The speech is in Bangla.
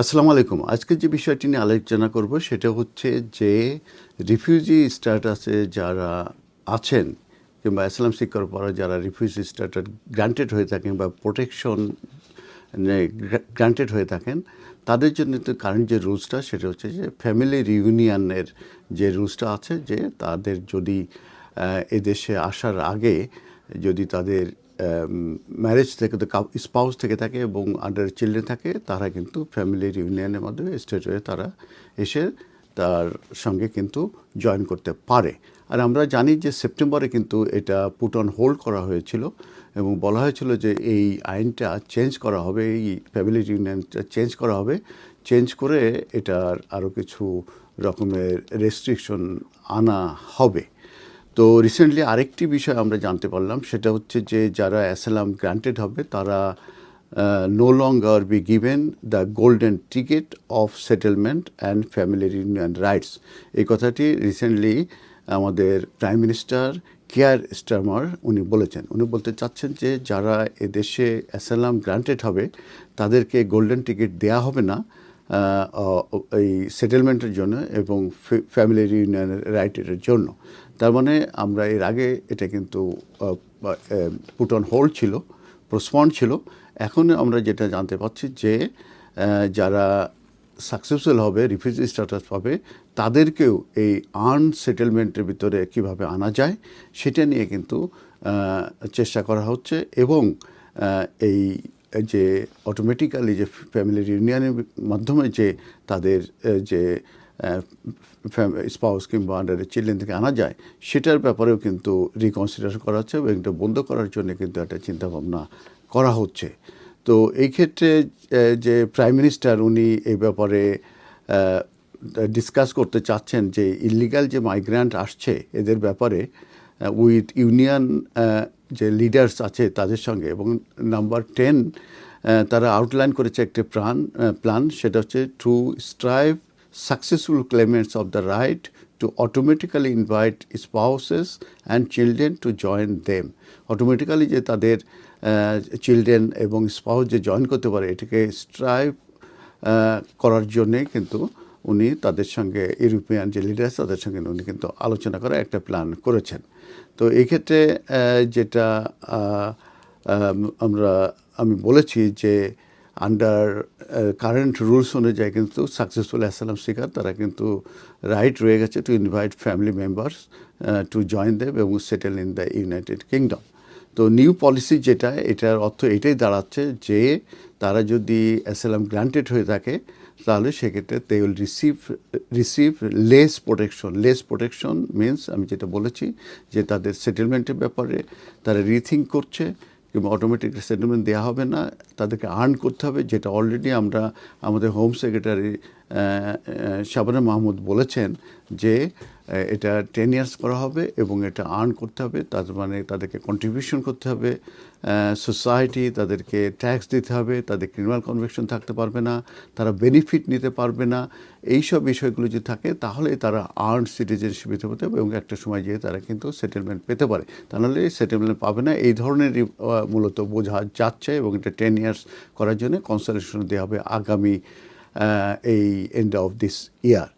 আসসালামু আলাইকুম। আজকে যে বিষয়টি নিয়ে আলোচনা করব সেটা হচ্ছে যে রিফিউজি স্ট্যাটাসে যারা আছেন কিংবা অ্যাসালাম শিক্ষার পরে যারা রিফিউজি স্ট্যাটাস গ্রান্টেড হয়ে থাকেন বা প্রোটেকশন গ্রান্টেড হয়ে থাকেন, তাদের জন্য তো কারেন্ট যে রুলসটা সেটা হচ্ছে যে ফ্যামিলি রিউনিয়নের যে রুলসটা আছে যে তাদের যদি এদেশে আসার আগে যদি তাদের ম্যারেজ থেকে স্পাউস থেকে থাকে এবং আন্ডার চিলড্রেন থাকে, তারা কিন্তু ফ্যামিলি ইউনিয়নের মাধ্যমে স্টেট হয়ে তারা এসে তার সঙ্গে কিন্তু জয়েন করতে পারে। আর আমরা জানি যে সেপ্টেম্বরে কিন্তু এটা পুট অন হোল্ড করা হয়েছিল এবং বলা হয়েছিল যে এই আইনটা চেঞ্জ করা হবে, এই ফ্যামিলি ইউনিয়নটা চেঞ্জ করা হবে। চেঞ্জ করে এটার আরও কিছু রকমের রেস্ট্রিকশন আনা হবে। তো রিসেন্টলি আরেকটি বিষয় আমরা জানতে পারলাম, সেটা হচ্ছে যে যারা অ্যাসালাম গ্রান্টেড হবে, তারা no longer be given the golden ticket of settlement and family union rights এই কথাটি রিসেন্টলি আমাদের প্রাইম মিনিস্টার কেয়ার স্টার্মার উনি বলেছেন। উনি বলতে চাচ্ছেন যে যারা এদেশে অ্যাসালাম গ্রান্টেড হবে, তাদেরকে গোল্ডেন টিকিট দেয়া হবে না। এই সেটেলমেন্টের জন্য এবং ফ্যামিলি ইউনিয়নের রাইটের জন্য। তার মানে আমরা এর আগে এটা কিন্তু পুট অন হোল্ড ছিল প্রসপন্ড ছিল। এখন আমরা যেটা জানতে পারছি যে যারা সাকসেসফুল হবে রিফিউজি স্ট্যাটাস পাবে, তাদেরকেও এই আর্ন সেটেলমেন্টের ভিতরে কীভাবে আনা যায়, সেটা নিয়ে কিন্তু চেষ্টা করা হচ্ছে এবং এই যে অটোমেটিক্যালি যে ফ্যামিলি ইউনিয়নের মাধ্যমে যে তাদের যে স্পাউস কিংবা আন্ডারে চিলড্রেন থেকে আনা যায়, সেটার ব্যাপারেও কিন্তু রিকনসিডার করা হচ্ছে এবং এটা বন্ধ করার জন্য কিন্তু একটা চিন্তাভাবনা করা হচ্ছে। তো এই ক্ষেত্রে যে প্রাইম মিনিস্টার উনি এই ব্যাপারে ডিসকাস করতে চাচ্ছেন যে ইলিগাল যে মাইগ্রান্ট আসছে, এদের ব্যাপারে উইথ ইউনিয়ন যে লিডার্স আছে তাদের সঙ্গে এবং নাম্বার টেন তারা আউটলাইন করেছে একটি প্রাণ প্ল্যান সেটা হচ্ছে to strive successful claimants of the right to automatically invite spouses and children to join them automatically যে তাদের চিলড্রেন এবং স্পাউস যে জয়েন করতে পারে, এটাকে স্ট্রাইভ করার জন্যে কিন্তু উনি তাদের সঙ্গে ইউরোপিয়ান যে লিডার্স তাদের সঙ্গে উনি কিন্তু আলোচনা করার একটা প্ল্যান করেছেন। তো এই ক্ষেত্রে যেটা আমরা, আমি বলেছি যে আন্ডার কারেন্ট রুলস অনুযায়ী কিন্তু সাকসেসফুল অ্যাসালাম শিকার তারা কিন্তু রাইট রয়ে গেছে to invite family members to join them এবং settle in the United Kingdom তো নিউ পলিসি যেটা, এটার অর্থ এটাই দাঁড়াচ্ছে যে তারা যদি অ্যাসালাম গ্রান্টেড হয়ে থাকে, তাহলে সেক্ষেত্রে they will receive receive less protection less protection means আমি যেটা বলেছি যে তাদের সেটেলমেন্টের ব্যাপারে তারা রিথিঙ্ক করছে, কিংবা অটোমেটিক সেটেলমেন্ট দেওয়া হবে না। তাদেরকে আর্ন করতে হবে, যেটা অলরেডি আমরা আমাদের হোম সেক্রেটারি শাবানা মাহমুদ বলেছেন যে এটা টেন ইয়ার্স করা হবে এবং এটা আর্ন করতে হবে। তার মানে তাদেরকে কন্ট্রিবিউশন করতে হবে। সোসাইটি তাদেরকে ট্যাক্স দিতে হবে। তাদের ক্রিমিনাল কনভিকশন থাকতে পারবে না। তারা বেনিফিট নিতে পারবে না। এই সব বিষয়গুলো যদি থাকে, তাহলে তারা আর্ন সিটিজেনশিপ হতে হবে এবং একটা সময় গিয়ে তারা কিন্তু সেটেলমেন্ট পেতে পারে। তা নাহলে সেটেলমেন্ট পাবে না। এই ধরনের মূলত বোঝা যাচ্ছে এবং এটা টেন ইয়ার্স করার জন্য কনসালটেশন দেওয়া হবে আগামী Uh, end of this year.